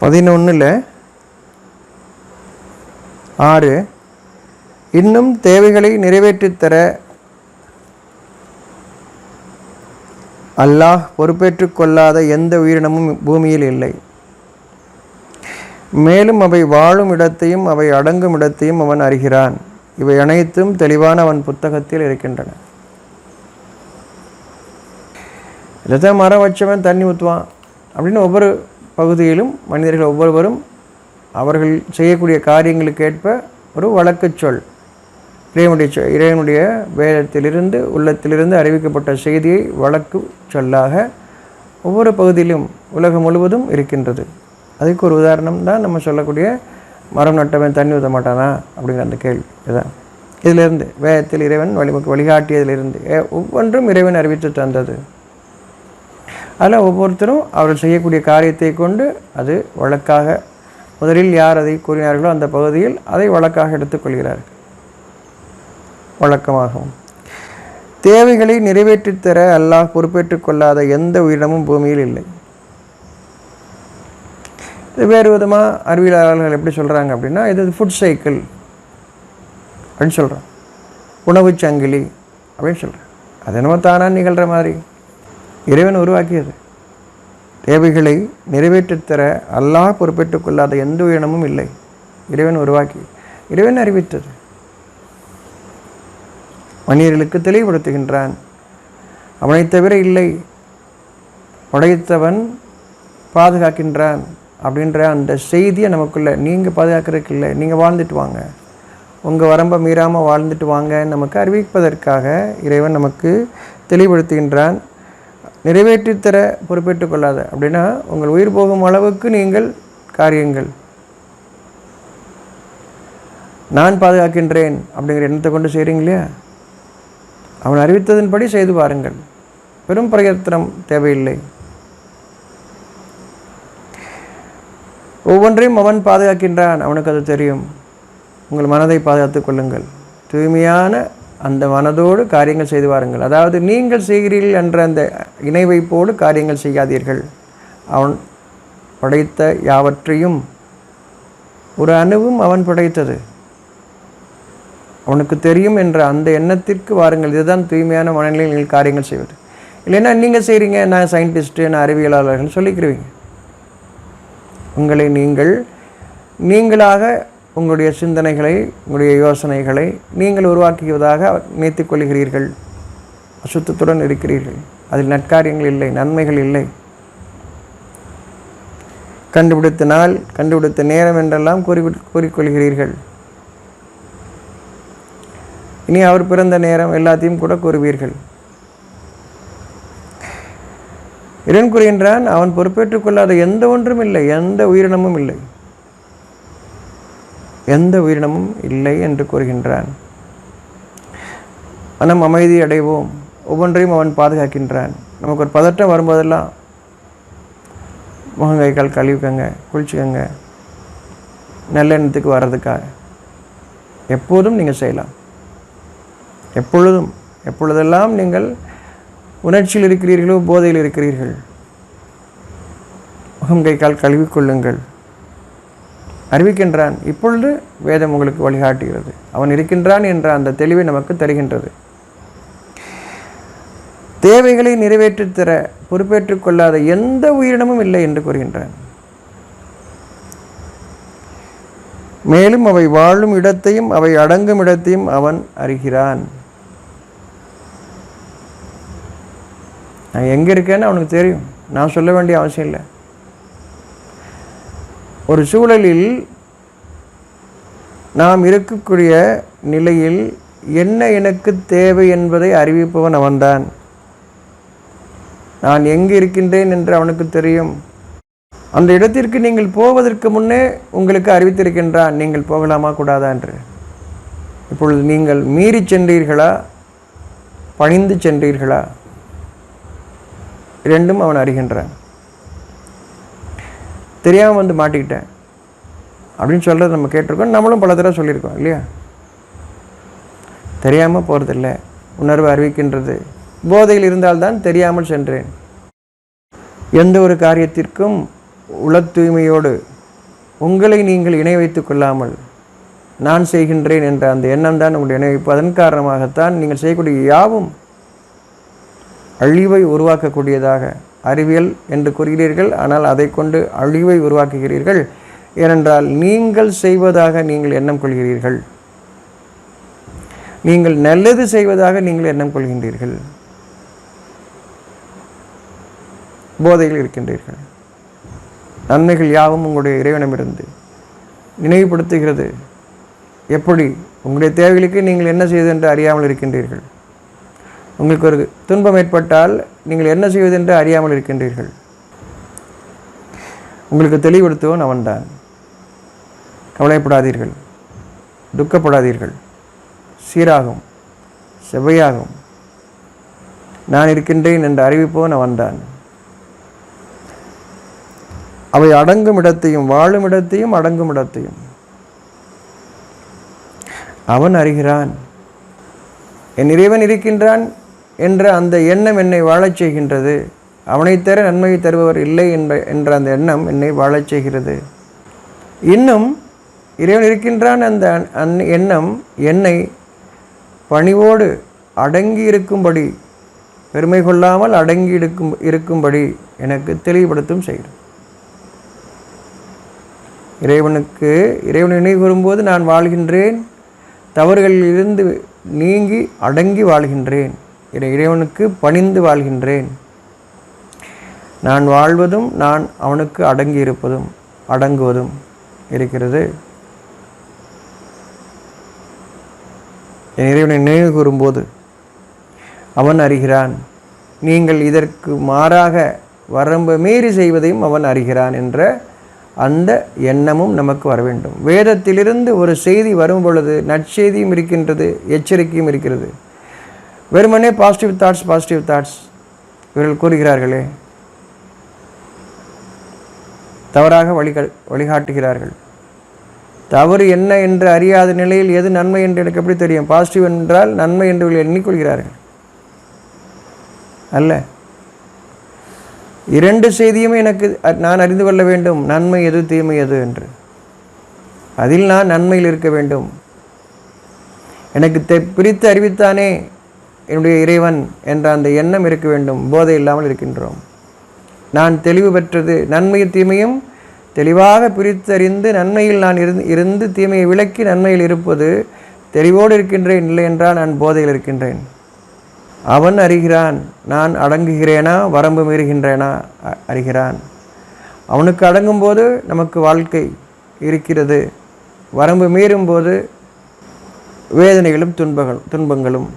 பதினொன்றில் ஆறு இன்னும் தேவைகளை நிறைவேற்றித் தர அல்லாஹ் பொறுப்பேற்றுக் கொள்ளாத எந்த உயிரினமும் பூமியில் இல்லை. மேலும் அவை வாழும் இடத்தையும் அவை அடங்கும் இடத்தையும் அவன் அறிகிறான். இவை அனைத்தும் தெளிவான அவன் புத்தகத்தில் இருக்கின்றன. இதை மரம் வச்சவன் தண்ணி ஊற்றுவான் அப்படின்னு ஒவ்வொரு பகுதியிலும் மனிதர்கள் ஒவ்வொருவரும் அவர்கள் செய்யக்கூடிய காரியங்களுக்கேற்ப ஒரு வழக்குச் சொல். இறைவனுடைய சொ இறைவனுடைய வேதத்திலிருந்து உள்ளத்திலிருந்து அறிவிக்கப்பட்ட செய்தியை வழக்கு சொல்லாக ஒவ்வொரு பகுதியிலும் உலகம் முழுவதும் இருக்கின்றது. அதுக்கு ஒரு உதாரணம் தான் நம்ம சொல்லக்கூடிய மரம் நட்டவன் தண்ணி ஊற்ற மாட்டானா? அப்படிங்கிற அந்த கேள்வி. இதுதான். இதிலிருந்து வேதத்தில் இறைவன் வழி வழிகாட்டியதிலிருந்து ஏ- ஒவ்வொன்றும் இறைவன் அறிவித்து தந்தது. அதில் ஒவ்வொருத்தரும் அவர்கள் செய்யக்கூடிய காரியத்தை கொண்டு அது வழக்காக முதலில் யார் அதை கூறினார்களோ அந்த பகுதியில் அதை வழக்காக எடுத்துக்கொள்கிறார்கள் வழக்கமாகும் தேவைகளை நிறைவேற்றித்தர அல்லாஹ் பொறுப்பேற்றுக் கொள்ளாத எந்த உயிரினமும் பூமியில் இல்லை. இது வேறு விதமாக அறிவியலாளர்கள் எப்படி சொல்கிறாங்க அப்படின்னா இது ஃபுட் சைக்கிள் அப்படின்னு சொல்கிறோம் உணவுச் சங்கிலி அப்படின்னு சொல்கிறேன் அது என்னமோ தானாக நிகழ்கிற மாதிரி. இறைவன் உருவாக்கியது. தேவைகளை நிறைவேற்றித் தர அல்லாஹ் பொறுப்பேற்றுக் கொள்ளாத எந்த உயிரினமும் இல்லை. இறைவன் உருவாக்கி இறைவன் அறிவித்தது. மனிதர்களுக்கு தெளிவுபடுத்துகின்றான். அவனைத் தவிர இல்லை. படைத்தவன் பாதுகாக்கின்றான் அப்படின்ற அந்த செய்தியை நமக்குள்ள நீங்கள் பாதுகாக்கிறதுக்கு இல்லை. நீங்கள் வாழ்ந்துட்டு வாங்க. உங்கள் வரம்பை மீறாமல் வாழ்ந்துட்டு வாங்க நமக்கு அறிவிப்பதற்காக இறைவன் நமக்கு தெளிவுபடுத்துகின்றான். நிறைவேற்றித் தர பொறுப்பேற்றுக் கொள்ளாத அப்படின்னா உங்கள் உயிர் போகும் அளவுக்கு நீங்கள் காரியங்கள். நான் பாதுகாக்கின்றேன் அப்படிங்கிற எண்ணத்தை கொண்டு செய்கிறீங்க இல்லையா? அவன் அறிவித்ததன்படி செய்து பாருங்கள். பெரும் பிரயத்தனம் தேவையில்லை. ஒவ்வொன்றையும் அவன் பாதுகாக்கின்றான். அவனுக்கு அது தெரியும். உங்கள் மனதை பாதுகாத்துக் கொள்ளுங்கள். தூய்மையான அந்த மனதோடு காரியங்கள் செய்து வாருங்கள். அதாவது நீங்கள் செய்கிறீர்கள் என்ற அந்த இணை வைப்போடு காரியங்கள் செய்யாதீர்கள். அவன் படைத்த யாவற்றையும் ஒரு அணுவும் அவன் படைத்தது. அவனுக்கு தெரியும் என்ற அந்த எண்ணத்திற்கு வாருங்கள். இதுதான் தூய்மையான மனநிலையில் நீங்கள் காரியங்கள் செய்வது. இல்லைன்னா நீங்கள் செய்கிறீங்க நான் சயின்டிஸ்ட்டு நான் அறிவியலாளர்கள் சொல்லிக்கிறீங்க உங்களை நீங்கள் நீங்களாக உங்களுடைய சிந்தனைகளை உங்களுடைய யோசனைகளை நீங்கள் உருவாக்கியதாக நினைத்துக் கொள்கிறீர்கள் அசுத்தத்துடன் இருக்கிறீர்கள். அதில் நற்காரியங்கள் இல்லை நன்மைகள் இல்லை. கண்டுபிடித்த நாள் கண்டுபிடித்த நேரம் என்றெல்லாம் கூறி கூறிக்கொள்கிறீர்கள். இனி அவர் பிறந்த நேரம் எல்லாத்தையும் கூட கூறுவீர்கள். இறைவன் கூறுகின்றான் அவன் பொறுப்பேற்றுக் கொள்ளாத எந்த ஒன்றும் இல்லை எந்த உயிரினமும் இல்லை. எந்த உயிரினமும் இல்லை என்று கூறுகின்றான். மனம் அமைதி அடைவோம். ஒவ்வொன்றையும் அவன் பாதுகாக்கின்றான். நமக்கு ஒரு பதட்டம் வரும்போதெல்லாம் முகங்கை கால் கழுவிக்கங்க குளிச்சுக்கங்க. நல்ல எண்ணத்துக்கு வர்றதுக்காக. எப்போதும் நீங்கள் செய்யலாம். எப்பொழுதும் எப்பொழுதெல்லாம் நீங்கள் உணர்ச்சியில் இருக்கிறீர்களோ போதையில் இருக்கிறீர்கள் முகம் கை கால் கழுவிக்கொள்ளுங்கள். அறிவிக்கின்றான். இப்பொழுது வேதம் உங்களுக்கு வழிகாட்டுகிறது. அவன் இருக்கின்றான் என்ற அந்த தெளிவை நமக்கு தருகின்றது. தேவைகளை நிறைவேற்றித் தர பொறுப்பேற்றுக் கொள்ளாத எந்த உயிரினமும் இல்லை என்று கூறுகின்றான். மேலும் அவை வாழும் இடத்தையும் அவை அடங்கும் இடத்தையும் அவன் அறிகிறான். நான் எங்கே இருக்கேன்னு அவனுக்கு தெரியும். நான் சொல்ல வேண்டிய அவசியம் இல்லை. ஒரு சூழலில் நாம் இருக்கக்கூடிய நிலையில் என்ன எனக்கு தேவை என்பதை அறிவிப்பவன் அவன்தான். நான் எங்கு இருக்கின்றேன் என்று அவனுக்கு தெரியும். அந்த இடத்திற்கு நீங்கள் போவதற்கு முன்னே உங்களுக்கு அறிவித்திருக்கின்றான் நீங்கள் போகலாமா கூடாதா? என்று. இப்பொழுது நீங்கள் மீறி சென்றீர்களா? பணிந்து சென்றீர்களா? இரண்டும் அவன் அறிகின்றான். தெரியாமல் வந்து மாட்டிக்கிட்டேன். அப்படின்னு சொல்கிறத நம்ம கேட்டிருக்கோம். நம்மளும் பல தடவை சொல்லியிருக்கோம் இல்லையா? தெரியாமல் போகிறதில்ல உணர்வு அறிவிக்கின்றது. போதையில் இருந்தால்தான் தெரியாமல் சென்றேன். எந்த ஒரு காரியத்திற்கும் உள தூய்மையோடு உங்களை நீங்கள் இணை வைத்து கொள்ளாமல் நான் செய்கின்றேன் என்ற அந்த எண்ணம் தான் உங்களுடைய இணைவைப்பு அதன் காரணமாகத்தான் நீங்கள் செய்யக்கூடிய யாவும் அழிவை உருவாக்கக்கூடியதாக அறிவியல் என்று கூறுகிறீர்கள் ஆனால் அதை கொண்டு அழிவை உருவாக்குகிறீர்கள். ஏனென்றால் நீங்கள் செய்வதாக நீங்கள் எண்ணம் கொள்கிறீர்கள். நீங்கள் நல்லது செய்வதாக நீங்கள் எண்ணம் கொள்கின்றீர்கள். போதையில் இருக்கின்றீர்கள். நன்மைகள் யாவும் உங்களுடைய இறைவனமிருந்து நினைவுபடுத்துகிறது. எப்படி? உங்களுடைய தேவைகளுக்கு நீங்கள் என்ன செய்து என்று அறியாமல் இருக்கின்றீர்கள். உங்களுக்கு ஒரு துன்பம் ஏற்பட்டால் நீங்கள் என்ன செய்வது என்று அறியாமல் இருக்கின்றீர்கள். உங்களுக்கு தெளிவுபடுத்துவன் அவன்தான். கவலைப்படாதீர்கள். துக்கப்படாதீர்கள். சீராகும். செவ்வையாகும். நான் இருக்கின்றேன் என்று அறிவிப்பவன் அவன்தான். அவை அடங்கும் இடத்தையும் வாழும் இடத்தையும் அடங்கும் இடத்தையும். அவன் அறிகிறான். என் இறைவன் இருக்கின்றான். என்ற அந்த எண்ணம் என்னை வாழச் செய்கின்றது. அவனைத் தர நன்மையை தருபவர் இல்லை என்ற என்ற அந்த எண்ணம் என்னை வாழச் செய்கிறது. இன்னும் இறைவன் இருக்கின்றான் அந்த அந் எண்ணம் என்னை பணிவோடு அடங்கி இருக்கும்படி பெருமை கொள்ளாமல் அடங்கி இருக்கும் இருக்கும்படி எனக்கு தெளிவுபடுத்தும் செய்கிறது. இறைவனுக்கு இறைவன் நினைவு கூறும்போது நான் வாழ்கின்றேன் தவறுகளில் இருந்து நீங்கி அடங்கி வாழ்கின்றேன். இறைவனுக்கு பணிந்து வாழ்கின்றேன். நான் வாழ்வதும் நான் அவனுக்கு அடங்கி இருப்பதும் அடங்குவதும் இருக்கிறது. என் இறைவனை நினைவு கூறும்போது அவன் அறிகிறான் நீங்கள் இதற்கு மாறாக வரம்பு மீறி செய்வதையும் அவன் அறிகிறான் என்ற அந்த எண்ணமும் நமக்கு வர வேண்டும். வேதத்திலிருந்து ஒரு செய்தி வரும் பொழுது நற்செய்தியும் இருக்கின்றது எச்சரிக்கையும் இருக்கிறது. வெறுமனே பாசிட்டிவ் தாட்ஸ் பாசிட்டிவ் தாட்ஸ் இவர்கள் கூறுகிறார்களே. தவறாக வழிகா வழிகாட்டுகிறார்கள். தவறு என்ன என்று அறியாத நிலையில் எது நன்மை என்று எனக்கு எப்படி தெரியும்? பாசிட்டிவ் என்றால் நன்மை என்று இவர்கள் எண்ணிக்கொள்கிறார்கள். அல்ல. இரண்டு செய்தியுமே எனக்கு நான் அறிந்து கொள்ள வேண்டும். நன்மை எது தீமை எது என்று. அதில் நான் நன்மையில் இருக்க வேண்டும். எனக்கு தெ பிரித்து அறிவித்தானே. என்னுடைய இறைவன் என்ற அந்த எண்ணம் இருக்க வேண்டும். போதை இல்லாமல் இருக்கின்றோம். நான் தெளிவு பெற்றது நன்மையும் தீமையும் தெளிவாக பிரித்தறிந்து நன்மையில் நான் இருந்து இருந்து தீமையை விலக்கி நன்மையில் இருப்பது தெளிவோடு இருக்கின்றேன். இல்லை என்றால் நான் போதையில் இருக்கின்றேன். அவன் அறிகிறான் நான் அடங்குகிறேனா? வரம்பு மீறுகின்றேனா? அ- அறிகிறான். அவனுக்கு அடங்கும்போது நமக்கு வாழ்க்கை இருக்கிறது. வரம்பு மீறும்போது வேதனைகளும் துன்பங்கள் துன்பங்களும்.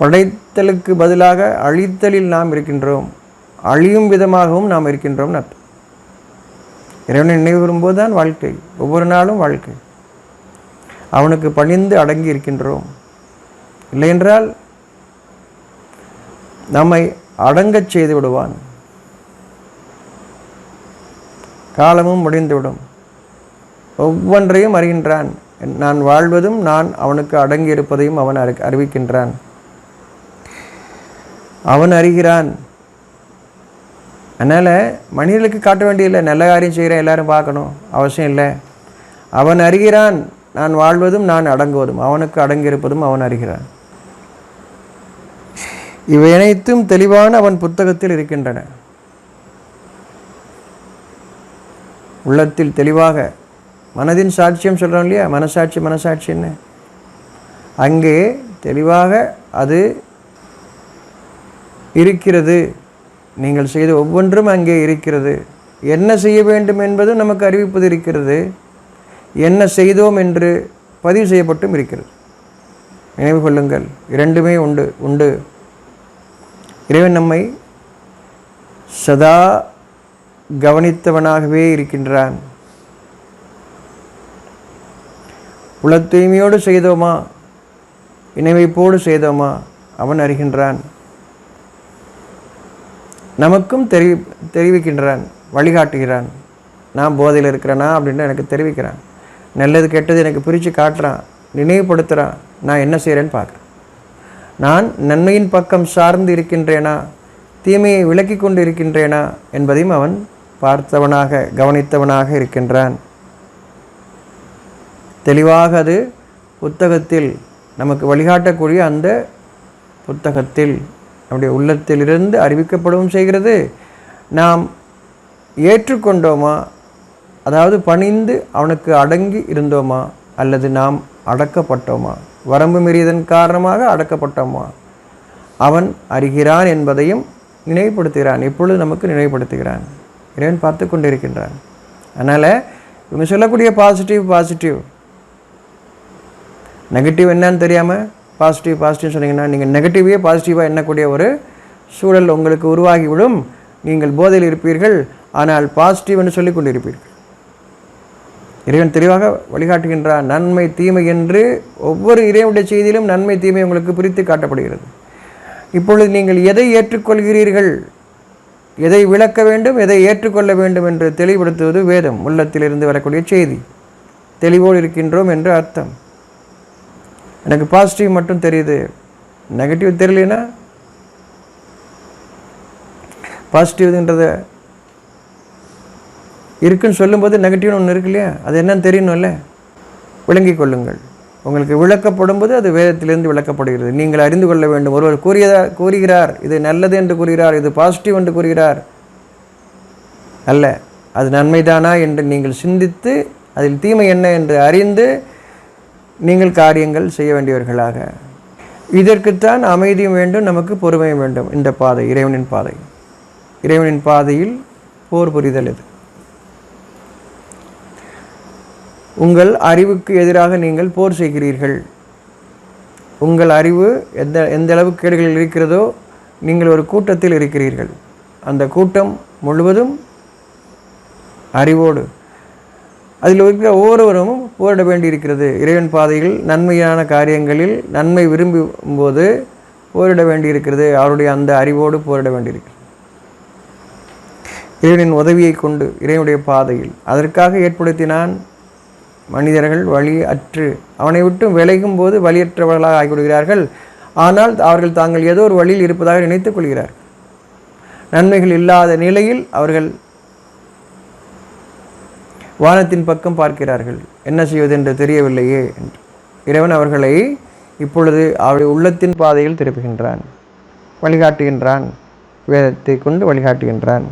படைத்தலுக்கு பதிலாக அழித்தலில் நாம் இருக்கின்றோம். அழியும் விதமாகவும் நாம் இருக்கின்றோம் அர்த்தம் இறைவனை நினைவு வரும்போது தான் வாழ்க்கை ஒவ்வொரு நாளும் வாழ்க்கை. அவனுக்கு பணிந்து அடங்கி இருக்கின்றோம். இல்லையென்றால் நம்மை அடங்கச் செய்து விடுவான். காலமும் முடிந்துவிடும். ஒவ்வொன்றையும் அறிகின்றான். நான் வாழ்வதும் நான் அவனுக்கு அடங்கி இருப்பதையும் அவன் அறி அறிவிக்கின்றான். அவன் அறிகிறான். அதனால் மனிதர்களுக்கு காட்ட வேண்டியதில்லை. நல்ல காரியம் செய்கிறேன் எல்லாரும் பார்க்கணும். அவசியம் இல்லை. அவன் அறிகிறான் நான் வாழ்வதும் நான் அடங்குவதும். அவனுக்கு அடங்கியிருப்பதும் அவன் அறிகிறான். இவை அனைத்தும் தெளிவான அவன் புத்தகத்தில் இருக்கின்றன. உள்ளத்தில் தெளிவாக மனதின் சாட்சியம் சொல்கிறோம் இல்லையா? மனசாட்சி மனசாட்சின்னு அங்கே தெளிவாக அது இருக்கிறது. நீங்கள் செய்த ஒவ்வொன்றும் அங்கே இருக்கிறது. என்ன செய்ய வேண்டும் என்பதும் நமக்கு அறிவிப்பது இருக்கிறது. என்ன செய்தோம் என்று பதிவு செய்யப்பட்டும் இருக்கிறது. நினைவு கொள்ளுங்கள் இரண்டுமே உண்டு உண்டு. இறைவன் நம்மை சதா கவனித்தவனாகவே இருக்கின்றான். உள தூய்மையோடு செய்தோமா? இணைவைப்போடு செய்தோமா? அவன் அறிகின்றான். நமக்கும் தெரி தெரிவிக்கின்றான் வழிகாட்டுகிறான். நான் போதையில் இருக்கிறேனா அப்படின்னு எனக்கு தெரிவிக்கிறான். நல்லது கெட்டது எனக்கு பிரித்து காட்டுறான் நினைவுபடுத்துகிறான் நான் என்ன செய்கிறேன்னு பார்க்குறேன். நான் நன்மையின் பக்கம் சார்ந்து இருக்கின்றேனா தீமையை விலக்கி கொண்டு இருக்கின்றேனா என்பதையும் அவன் பார்த்தவனாக கவனித்தவனாக இருக்கின்றான். தெளிவாக அது புத்தகத்தில் நமக்கு வழிகாட்டக்கூடிய அந்த புத்தகத்தில். நம்முடைய உள்ளத்திலிருந்து அறிவிக்கப்படவும் செய்கிறது. நாம் ஏற்றுக்கொண்டோமா? அதாவது பணிந்து அவனுக்கு அடங்கி இருந்தோமா? அல்லது நாம் அடக்கப்பட்டோமா? வரம்பு மீறியதன் காரணமாக அடக்கப்பட்டோமா? அவன் அறிகிறான் என்பதையும் நினைவுபடுத்துகிறான். இப்பொழுது நமக்கு நினைவுபடுத்துகிறான். இறைவன் பார்த்து கொண்டிருக்கின்றான். அதனால் இவங்க சொல்லக்கூடிய பாசிட்டிவ் பாசிட்டிவ் நெகட்டிவ் என்னன்னு தெரியாமல் பாசிட்டிவ் பாசிட்டிவ் சொன்னீங்கன்னா நீங்கள் நெகட்டிவே பாசிட்டிவாக எண்ணக்கூடிய ஒரு சூழல் உங்களுக்கு உருவாகிவிடும். நீங்கள் போதையில் இருப்பீர்கள் ஆனால் பாசிட்டிவ் என்று சொல்லிக் கொண்டிருப்பீர்கள். இறைவன் தெளிவாக வழிகாட்டுகின்றார் நன்மை தீமை என்று ஒவ்வொரு இறைவனுடைய செய்தியிலும் நன்மை தீமை உங்களுக்கு பிரித்து காட்டப்படுகிறது. இப்பொழுது நீங்கள் எதை ஏற்றுக்கொள்கிறீர்கள்? எதை விளக்க வேண்டும் எதை ஏற்றுக்கொள்ள வேண்டும் என்று தெளிவுபடுத்துவது வேதம் உள்ளத்திலிருந்து வரக்கூடிய செய்தி. தெளிவோடு இருக்கின்றோம் என்று அர்த்தம். எனக்கு பாசிட்டிவ் மட்டும் தெரியுது. நெகட்டிவ் தெரியலனா பாசிட்டிவ்ன்றத இருக்குன்னு சொல்லும்போது நெகட்டிவ்னு ஒன்று இருக்கு இல்லையா? அது என்னன்னு தெரியணும்ல? விளங்கிக் கொள்ளுங்கள். உங்களுக்கு விளக்கப்படும் போது அது வேதத்திலிருந்து விளக்கப்படுகிறது. நீங்கள் அறிந்து கொள்ள வேண்டும். ஒருவர் கூறியதா கூறுகிறார் இது நல்லது என்று கூறுகிறார் இது பாசிட்டிவ் என்று கூறுகிறார். அல்ல அது நன்மைதானா என்று நீங்கள் சிந்தித்து அதில் தீமை என்ன என்று அறிந்து நீங்கள் காரியங்கள் செய்ய வேண்டியவர்களாக. இதற்குத்தான் அமைதியும் வேண்டும் நமக்கு பொறுமையும் வேண்டும். இந்த பாதை இறைவனின் பாதை. இறைவனின் பாதையில் போர் புரிதல் இது உங்கள் அறிவுக்கு எதிராக நீங்கள் போர் செய்கிறீர்கள். உங்கள் அறிவு எந்த எந்த அளவு கேடுகளில் இருக்கிறதோ நீங்கள் ஒரு கூட்டத்தில் இருக்கிறீர்கள். அந்த கூட்டம் முழுவதும் அறிவோடு அதில் இருக்கிற ஒவ்வொருவரும் போரிட வேண்டியிருக்கிறது இறைவன் பாதையில் நன்மையான காரியங்களில் நன்மை விரும்பும் போது போரிட வேண்டியிருக்கிறது அவருடைய அந்த அறிவோடு போரிட வேண்டியிருக்கிறது இறைவனின் உதவியை கொண்டு இறைவனுடைய பாதையில் அதற்காக ஏற்படுத்தினான் மனிதர்கள் வழி அற்று அவனை விட்டு விலகும் போது வழியற்றவர்களாக ஆகிவிடுகிறார்கள். ஆனால் அவர்கள் தாங்கள் ஏதோ ஒரு வழியில் இருப்பதாக நினைத்துக் கொள்கிறார்கள். நன்மைகள் இல்லாத நிலையில் அவர்கள் வானத்தின் பக்கம் பார்க்கிறார்கள். என்ன செய்வது என்று தெரியவில்லையே. என்று இறைவன் அவர்களை இப்பொழுது அவருடைய உள்ளத்தின் பாதையில் திருப்புகின்றான். வழிகாட்டுகின்றான். வேதத்தை கொண்டு வழிகாட்டுகின்றான்.